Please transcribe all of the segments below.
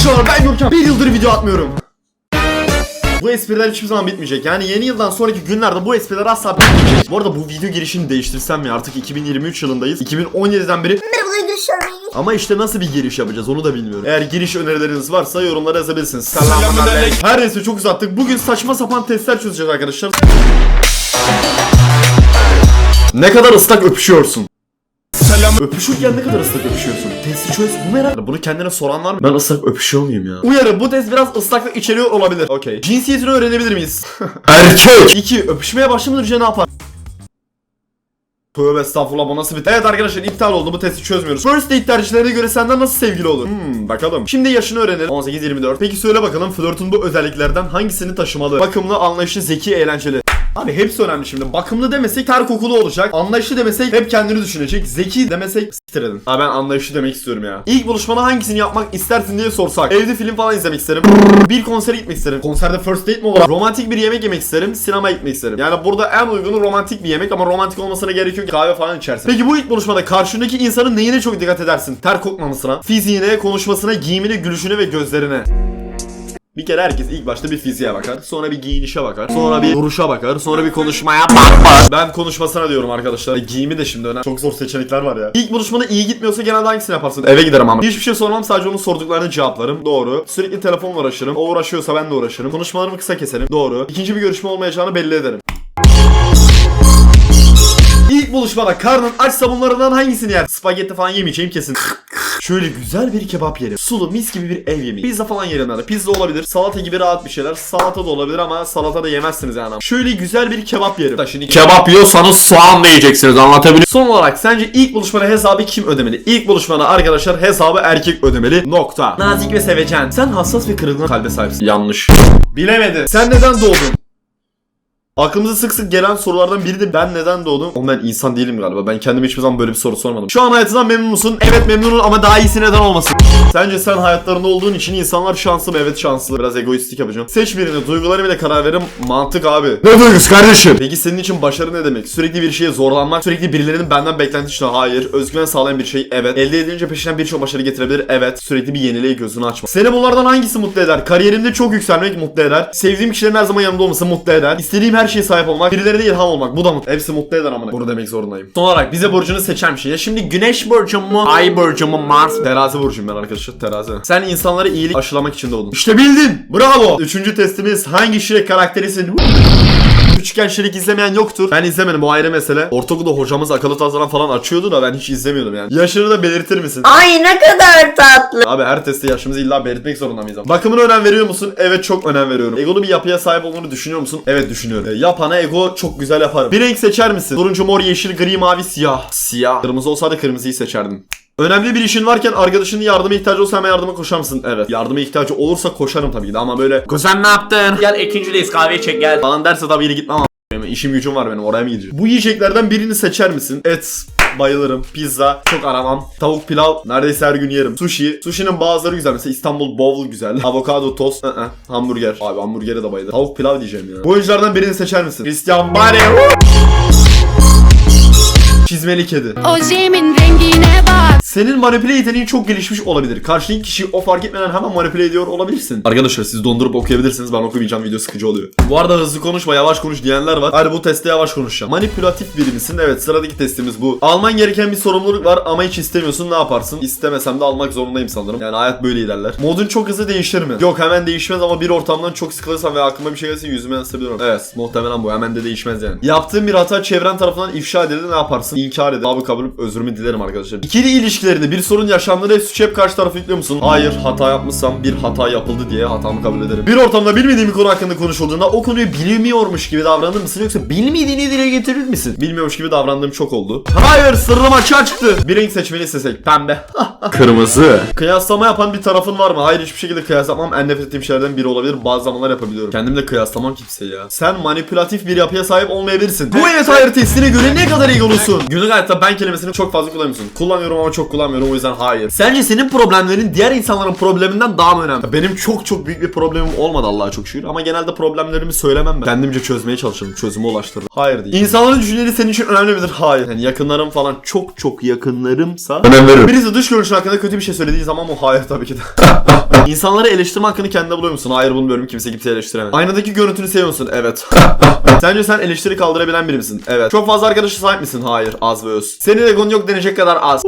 Arkadaşlar ben Görkem. Bir yıldır video atmıyorum. Bu espriler hiçbir zaman bitmeyecek. Yani yeni yıldan sonraki günlerde bu espriler asla bitmeyecek. Bu arada bu video girişini değiştirsem mi? Artık 2023 yılındayız. 2017'den beri ama işte nasıl bir giriş yapacağız onu da bilmiyorum. Eğer giriş önerileriniz varsa yorumlara yazabilirsiniz. Selamünaleyküm. Her neyse çok uzattık. Bugün saçma sapan testler çözeceğiz arkadaşlar. Ne kadar ıslak öpüşüyorsun? Öpüşürken ne kadar ıslak öpüşüyorsun? Testi çöz. Bu merak. Bunu kendine soran var mı? Ben ıslak öpüşüyor muyum ya? Uyarı bu test biraz ıslaklık içeriyor olabilir. Okey. Cinsiyetini öğrenebilir miyiz? Erkek. 2. Öpüşmeye başlamadan önce ne yapar? Tövbe estağfurullah bu nasıl bir... Evet arkadaşlar iptal oldu bu testi çözmüyoruz. First date tercihlerine göre senden nasıl sevgili olur? Hmm bakalım. Şimdi yaşını öğrenelim. 18-24. Peki söyle bakalım flörtün bu özelliklerden hangisini taşımalı? Bakımlı, anlayışlı, zeki, eğlenceli. Abi hepsi önemli şimdi. Bakımlı demesek ter kokulu olacak. Anlayışlı demesek hep kendini düşünecek. Zeki demesek siktir edin. Abi ben anlayışlı demek istiyorum ya. İlk buluşmada hangisini yapmak istersin diye sorsak. Evde film falan izlemek isterim. Bir konsere gitmek isterim. Konserde first date mi olur? Romantik bir yemek yemek isterim. Sinemaya gitmek isterim. Yani burada en uygunu romantik bir yemek ama romantik olmasına gerek yok. Kahve falan içersin. Peki bu ilk buluşmada karşındaki insanın neyine çok dikkat edersin? Ter kokmamasına, fiziğine, konuşmasına, giyimine, gülüşüne ve gözlerine. Bir kere herkes ilk başta bir fiziğe bakar. Sonra bir giyinişe bakar. Sonra bir duruşa bakar. Sonra bir konuşmaya bakar. Ben konuşmasına diyorum arkadaşlar. E, Giyimi de şimdi önemli. Çok zor seçenekler var ya. İlk buluşmada iyi gitmiyorsa genelde hangisini yaparsın? Eve giderim ama. Hiçbir şey sormam sadece onun sorduklarını cevaplarım. Doğru. Sürekli telefonla uğraşırım. O uğraşıyorsa ben de uğraşırım. Konuşmalarımı kısa keserim. Doğru. İkinci bir görüşme olmayacağını belli ederim. İlk buluşmada karnın açsa bunlardan hangisini yer? Spagetti falan yemeyeceğim kesin. Şöyle güzel bir kebap yerim. Sulu mis gibi bir ev yemeği. Pizza falan yerim yani. Pizza olabilir. Salata gibi rahat bir şeyler. Salata da olabilir ama salata da yemezsiniz yani. Şöyle güzel bir kebap yerim. Da Şimdi Kebap yiyorsanız soğan da yiyeceksiniz anlatabiliyor Son olarak sence ilk buluşmada hesabı kim ödemeli? İlk buluşmada arkadaşlar hesabı erkek ödemeli. Nokta. Nazik ve sevecen. Sen hassas ve kırılgan kalbe sahipsin. Yanlış. Bilemedi. Sen neden doğdun? Aklımıza sık sık gelen sorulardan biri de ben neden doğdum? Oğlum ben insan değilim galiba. Ben kendime hiçbir zaman böyle bir soru sormadım. Şu an hayatından memnun musun? Evet memnunum ama daha iyisi neden olmasın? Sence sen hayatlarında olduğun için insanlar şanslı mı? Evet şanslı. Biraz egoistik yapacağım. Seç birini. Duyguları bile karar verin. Mantık abi. Ne duygusu kardeşim? Peki senin için başarı ne demek? Sürekli bir şeye zorlanmak, sürekli birilerinin benden beklentisi hayır. Özgüven sağlayan bir şey evet. Elde edilince peşinden birçok başarı getirebilir evet. Sürekli bir yeniliğe gözünü açma. Seni bunlardan hangisi mutlu eder? Kariyerimde çok yükselmek mutlu eder. Sevdiğim kişilerin her zaman yanımda olması mutlu eder. İstediğim her şeye sahip olmak, birilerine ilham olmak bu da mutlu. Hepsi mutlu eder amına. Bunu demek zorundayım. Son olarak bize burcunu seçer misin? Ya şimdi güneş burcum mu? Ay burcum mu? Mars Terazi burcum ben arkadaşlar terazi. Sen insanlara iyilik aşılamak için doğdun. İşte bildin. Bravo. Üçüncü testimiz hangi Shrek karakterisin? Küçükken Şirik izlemeyen yoktur. Ben izlemedim o ayrı mesele. Ortaokulda hocamız akıllı tazaran falan açıyordu da ben hiç izlemiyordum yani. Yaşını da belirtir misin? Ay ne kadar tatlı. Abi her testte yaşımızı illa belirtmek zorunda mıyız? Bakımına önem veriyor musun? Evet çok önem veriyorum. Egolu bir yapıya sahip olduğunu düşünüyor musun? Evet düşünüyorum. E, yapana ego çok güzel yaparım. Bir renk seçer misin? Turuncu, mor, yeşil, gri, mavi, siyah. Siyah. Kırmızı olsaydı kırmızıyı seçerdim. Önemli bir işin varken arkadaşının yardıma ihtiyacı olsa hemen yardıma koşar mısın? Evet. Yardıma ihtiyacı olursa koşarım tabii ki de ama böyle Kuzen ne yaptın? Gel ikincideyiz kahve çek gel. falan derse tabii yine gitmem ama işim gücüm var benim oraya mı gideceğim? Bu yiyeceklerden birini seçer misin? Et bayılırım. Pizza çok aramam. Tavuk pilav neredeyse her gün yerim. Sushi. Sushi'nin bazıları güzel. Mesela İstanbul Bowl güzel. Avokado tost. ı-ı. Hamburger. Abi hamburgere de bayılırım. Tavuk pilav diyeceğim ya. Bu oyunculardan birini seçer misin? Christian Bale. Çizmeli kedi. Ojemin rengine bak. Senin manipüle yeteneğin çok gelişmiş olabilir. Karşındaki kişi o fark etmeden hemen manipüle ediyor olabilirsin. Arkadaşlar siz dondurup okuyabilirsiniz. Ben okumayacağım. Video sıkıcı oluyor. Bu arada hızlı konuşma, yavaş konuş diyenler var. Hadi bu testte yavaş konuşacağım. Manipülatif biri misin? Evet sıradaki testimiz bu. Alman gereken bir sorumluluk var ama hiç istemiyorsun. Ne yaparsın? İstemesem de almak zorundayım sanırım. Yani hayat böyle ilerler. Modun çok hızlı değişir mi? Yok hemen değişmez ama bir ortamdan çok sıkılırsam ve aklıma bir şey gelse yüzüme yansıtabilirim. Evet muhtemelen bu. Hemen de değişmez yani. Yaptığın bir hata çevren tarafından ifşa edildi ne yaparsın? İnkar edin. Abi kabul özrümü dilerim arkadaşlar. İkili ilişkilerinde bir sorun yaşandığında hep suçu hep karşı tarafı yüklüyor musun? Hayır hata yapmışsam bir hata yapıldı diye hatamı kabul ederim. Bir ortamda bilmediğim bir konu hakkında konuşulduğunda o konuyu bilmiyormuş gibi davranır mısın yoksa bilmediğini dile getirir misin? Bilmiyormuş gibi davrandığım çok oldu. Hayır sırrım açığa çıktı. Bir renk seçmeni istesek pembe. Kırmızı. Kıyaslama yapan bir tarafın var mı? Hayır hiçbir şekilde kıyaslamam. En nefret ettiğim şeylerden biri olabilir. Bazı zamanlar yapabiliyorum. Kendimle kıyaslamam kimseyi ya. Sen manipülatif bir yapıya sahip olmayabilirsin. Bu evet hayır testine göre ne kadar egolusun? Günlük hayatta ben kelimesini çok fazla kullanıyorsun. Kullanıyorum ama çok kullanmıyorum o yüzden hayır. Sence senin problemlerin diğer insanların probleminden daha mı önemli? Benim çok çok büyük bir problemim olmadı Allah'a çok şükür ama genelde problemlerimi söylemem ben. Kendimce çözmeye çalışırım. Çözüme ulaştırırım. Hayır değil. İnsanların düşünceleri senin için önemli midir? Hayır. Yani yakınlarım falan çok çok yakınlarımsa Önem veririm. Birisi dış görünüşün hakkında kötü bir şey söylediği zaman bu hayır tabii ki de. İnsanları eleştirme hakkını kendine buluyor musun? Hayır bulmuyorum. Kimse kimseyi eleştiremez. Aynadaki görüntünü seviyor musun? Evet. Sence sen eleştiri kaldırabilen biri misin? Evet. Çok fazla arkadaşa sahip misin? Hayır. Az ve öz. Senin egon yok denecek kadar az.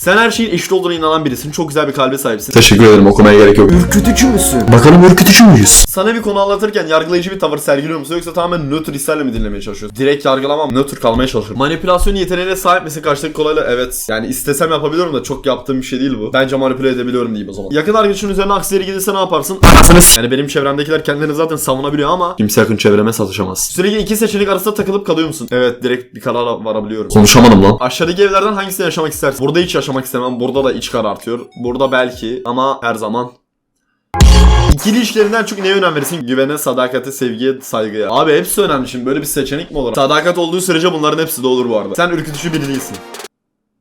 sen her şeyin eşit olduğuna inanan birisin. Çok güzel bir kalbe sahipsin. Teşekkür ederim okumaya gerek yok. Ürkütücü müsün? Bakalım ürkütücü müyüz? Sana bir konu anlatırken yargılayıcı bir tavır sergiliyor musun yoksa tamamen nötr hislerle mi dinlemeye çalışıyorsun? Direkt yargılamam, nötr kalmaya çalışırım. Manipülasyon yeteneğine sahip misin karşıdaki kolayla? Evet. Yani istesem yapabiliyorum da çok yaptığım bir şey değil bu. Bence manipüle edebiliyorum diyeyim o zaman. Yakın arkadaşın üzerine aksileri gelirse ne yaparsın? Anasınız. Yani benim çevremdekiler kendilerini zaten savunabiliyor ama Kimse yakın çevreme satışamaz. sürekli iki seçenek arasında takılıp kalıyor musun? Evet direkt bir karara varabiliyorum. Konuşamadım lan. Aşağıdaki evlerden hangisini yaşamak istersin? Burada hiç yaşamak istemem. Burada da iç karartıyor. Burada belki ama her zaman İkili ilişkilerinden çok neye önem verirsin? Güvene, sadakate, sevgiye, saygıya. Abi hepsi önemli şimdi. Böyle bir seçenek mi olur? Sadakat olduğu sürece bunların hepsi de olur bu arada. Sen ürkütücü biri değilsin.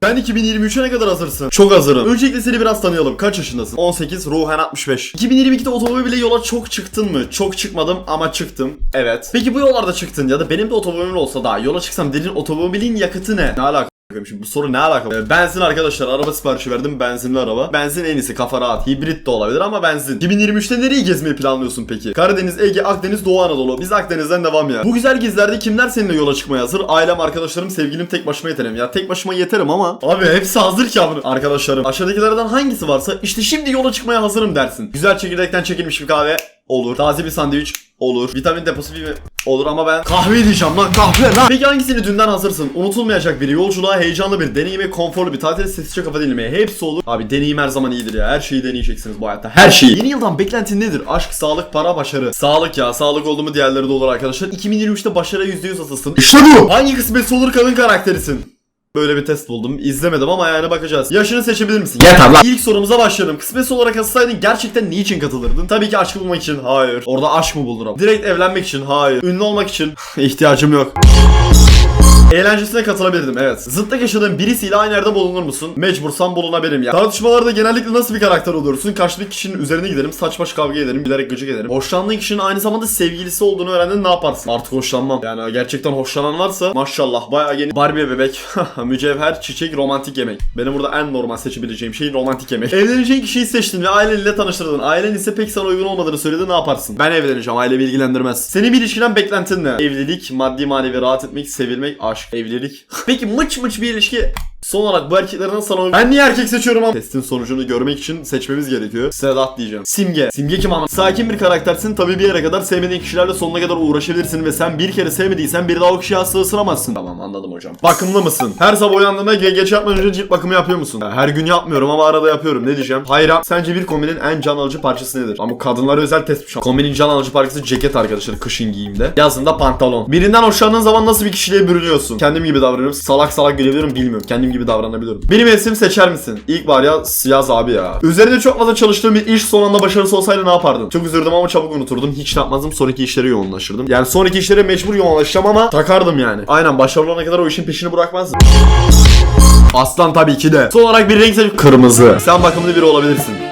Sen 2023'e ne kadar hazırsın? Çok hazırım. Öncelikle seni biraz tanıyalım. Kaç yaşındasın? 18, ruhen 65. 2022'de otomobille yola çok çıktın mı? Çok çıkmadım ama çıktım. Evet. Peki bu yollarda çıktın ya da benim de otomobilim olsa daha yola çıksam dediğin otomobilin yakıtı ne? Ne alaka? Şimdi bu soru ne alakalı? Ee, Benzin arkadaşlar araba siparişi verdim benzinli araba. Benzin en iyisi kafa rahat. Hibrit de olabilir ama benzin. 2023'te nereyi gezmeyi planlıyorsun peki? Karadeniz, Ege, Akdeniz, Doğu Anadolu. Biz Akdeniz'den devam ya. Bu güzel gezilerde kimler seninle yola çıkmaya hazır? Ailem, arkadaşlarım, sevgilim tek başıma yeterim. Ya tek başıma yeterim ama abi hepsi hazır ki abi. Arkadaşlarım aşağıdakilerden hangisi varsa işte şimdi yola çıkmaya hazırım dersin. Güzel çekirdekten çekilmiş bir kahve olur. Taze bir sandviç olur. Vitamin deposu bir olur ama ben kahve diyeceğim lan kahve lan. Peki hangisini dünden hazırsın? Unutulmayacak bir yolculuğa, heyecanlı bir deneyime, konforlu bir tatile, sessizce kafa dinlemeye hepsi olur. Abi deneyim her zaman iyidir ya. Her şeyi deneyeceksiniz bu hayatta. Her şeyi. Yeni yıldan beklentin nedir? Aşk, sağlık, para, başarı. Sağlık ya. Sağlık oldu mu diğerleri de olur arkadaşlar. 2023'te başarı %100 asılsın. İşte bu. Hangi kısmetse olur kadın karakterisin? Böyle bir test buldum. İzlemedim ama yani bakacağız. Yaşını seçebilir misin? Yeter lan. İlk sorumuza başlayalım. Kısmetse olarak katılsaydın gerçekten niçin katılırdın? Tabii ki aşk bulmak için. Hayır. Orada aşk mı bulurum? Direkt evlenmek için. Hayır. Ünlü olmak için. İhtiyacım yok. Eğlencesine katılabilirdim evet. Zıtlık yaşadığın birisiyle aynı yerde bulunur musun? Mecbursam bulunabilirim ya. Tartışmalarda genellikle nasıl bir karakter olursun? Karşıdaki kişinin üzerine giderim, saç baş kavga ederim, bilerek gıcık ederim. Hoşlandığın kişinin aynı zamanda sevgilisi olduğunu öğrendin ne yaparsın? Artık hoşlanmam. Yani gerçekten hoşlanan varsa maşallah bayağı yeni Barbie bebek, mücevher, çiçek, romantik yemek. Benim burada en normal seçebileceğim şey romantik yemek. Evleneceğin kişiyi seçtin ve ailenle tanıştırdın. Ailen ise pek sana uygun olmadığını söyledi ne yaparsın? Ben evleneceğim, aile ilgilendirmez. Senin bir ilişkiden beklentin ne? Evlilik, maddi manevi rahat etmek, sevilmek, aşk, evlilik. Peki mıç mıç bir ilişki Son olarak bu erkeklerden sana Ben niye erkek seçiyorum ama? Testin sonucunu görmek için seçmemiz gerekiyor. Sedat diyeceğim. Simge. Simge kim ama? Sakin bir karaktersin. Tabii bir yere kadar sevmediğin kişilerle sonuna kadar uğraşabilirsin ve sen bir kere sevmediysen bir daha o kişiye asla ısınamazsın. Tamam anladım hocam. Bakımlı mısın? Her sabah uyandığında ge- geç yatmadan önce cilt bakımı yapıyor musun? Her gün yapmıyorum ama arada yapıyorum. Ne diyeceğim? Hayra. Sence bir kombinin en can alıcı parçası nedir? Ama kadınlara özel testmiş. Kombinin can alıcı parçası ceket arkadaşlar. Kışın giyimde. Yazında pantolon. Birinden hoşlandığın zaman nasıl bir kişiliğe bürünüyorsun? Kendim gibi davranıyorum. Salak salak gülebilirim bilmiyorum. Kendim gibi davranabiliyorum. Benim mevsim seçer misin? İlkbahar ya yaz abi ya. Üzerinde çok fazla çalıştığım bir iş son anda başarısı olsaydı ne yapardın? Çok üzüldüm ama çabuk unuturdum. Hiç ne yapmazdım. Sonraki işlere yoğunlaşırdım. Yani sonraki işlere mecbur yoğunlaşacağım ama takardım yani. Aynen başarılı olana kadar o işin peşini bırakmazdım. Aslan tabii ki de. Son olarak bir renk seç. Kırmızı. Sen bakımlı biri olabilirsin.